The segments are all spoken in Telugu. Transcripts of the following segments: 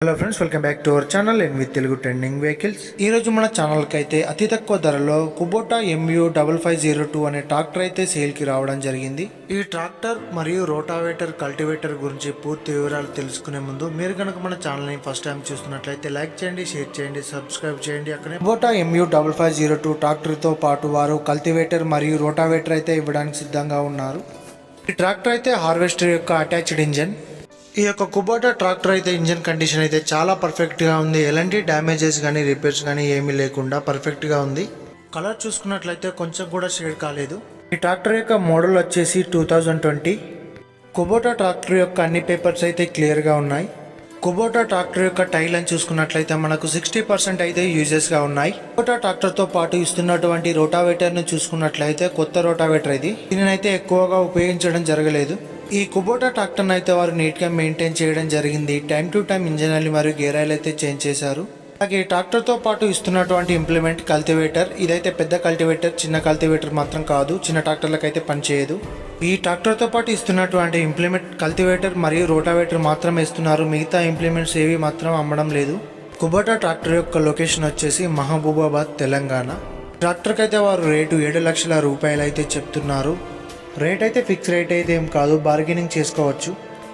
Hello friends welcome back to our channel N with Telugu trending vehicles ఈ రోజు మన ఛానల్కి అయితే అతి తక్కువ ధరలో Kubota MU double five zero two అనే ట్రాక్టర్ అయితే సేల్కి రావడం జరిగింది. ఈ ట్రాక్టర్ మరియు రోటావేటర్ కల్టివేటర్ గురించి పూర్తి వివరాలు తెలుసుకునే ముందు మీరు కనుక మన ఛానల్ని ఫస్ట్ టైం చూస్తున్నట్లయితే లైక్ చేయండి షేర్ చేయండి సబ్స్క్రైబ్ చేయండి అక్కడే Kubota MU double five zero two ట్రాక్టర్తో పాటు వారు కల్టివేటర్ మరియు రోటావేటర్ అయితే ఇవ్వడానికి సిద్ధంగా ఉన్నారు. ఈ ట్రాక్టర్ అయితే హార్వెస్టర్ యొక్క అటాచ్డ్ ఇంజన్ ఈ యొక్క కుబోటా ట్రాక్టర్ అయితే ఇంజన్ కండిషన్ అయితే చాలా పర్ఫెక్ట్గా ఉంది. ఎలాంటి డ్యామేజెస్ కానీ రిపేర్స్ కానీ ఏమీ లేకుండా పర్ఫెక్ట్గా ఉంది. కలర్ చూసుకున్నట్లయితే కొంచెం కూడా షేడ్ కాలేదు. ఈ ట్రాక్టర్ యొక్క మోడల్ వచ్చేసి two thousand twenty Kubota tractor యొక్క అన్ని పేపర్స్ అయితే క్లియర్గా ఉన్నాయి. కుబోటా ట్రాక్టర్ యొక్క టైల్ అని చూసుకున్నట్లయితే మనకు సిక్స్టీ పర్సెంట్ అయితే యూజెస్గా ఉన్నాయి. కుబోటా ట్రాక్టర్తో పాటు ఇస్తున్నటువంటి రోటావేటర్ను చూసుకున్నట్లయితే కొత్త రోటావేటర్ ఇది. దీనినైతే అయితే ఎక్కువగా ఉపయోగించడం జరగలేదు. ఈ కుబోటా ట్రాక్టర్ని అయితే వారు నీట్గా మెయింటైన్ చేయడం జరిగింది. Time to time engine oil మరియు గేర్ ఆయిల్ అయితే చేంజ్ చేశారు. అలాగే ట్రాక్టర్తో పాటు ఇస్తున్నటువంటి ఇంప్లిమెంట్ కల్టివేటర్ ఇదైతే పెద్ద కల్టివేటర్ చిన్న కల్టివేటర్ మాత్రం కాదు చిన్న ట్రాక్టర్లకు అయితే పనిచేయదు. ఈ ట్రాక్టర్తో పాటు ఇస్తున్నటువంటి ఇంప్లిమెంట్ కల్టివేటర్ మరియు రోటావేటర్ మాత్రమే ఇస్తున్నారు. మిగతా ఇంప్లిమెంట్స్ ఏవి మాత్రం అమ్మడం లేదు. కుబోటా ట్రాక్టర్ యొక్క లొకేషన్ వచ్చేసి మహబూబాబాద్ తెలంగాణ. ట్రాక్టర్కి అయితే వారు రేటు ఏడు లక్షల రూపాయలు అయితే చెప్తున్నారు. రేట్ అయితే ఫిక్స్ రేట్ అయితే ఏం కాదు బార్గెనింగ్ చేసుకోవచ్చు.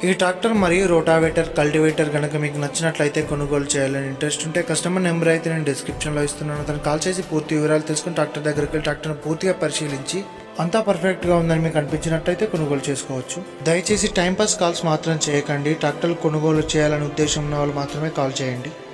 ఈ ట్రాక్టర్ మరియు రోటావేటర్ కల్టివేటర్ కనుక మీకు నచ్చినట్లయితే కొనుగోలు చేయాలని ఇంట్రెస్ట్ ఉంటే కస్టమర్ నెంబర్ అయితే నేను డిస్క్రిప్షన్లో ఇస్తున్నాను. అతను కాల్ చేసి పూర్తి వివరాలు తెలుసుకుని ట్రాక్టర్ దగ్గరికి వెళ్ళి ట్రాక్టర్ను పూర్తిగా పరిశీలించి అంతా పర్ఫెక్ట్గా ఉందని మీకు అనిపించినట్లయితే కొనుగోలు చేసుకోవచ్చు. దయచేసి టైంపాస్ కాల్స్ మాత్రం చేయకండి. ట్రాక్టర్లు కొనుగోలు చేయాలనే ఉద్దేశం ఉన్న వాళ్ళు మాత్రమే కాల్ చేయండి.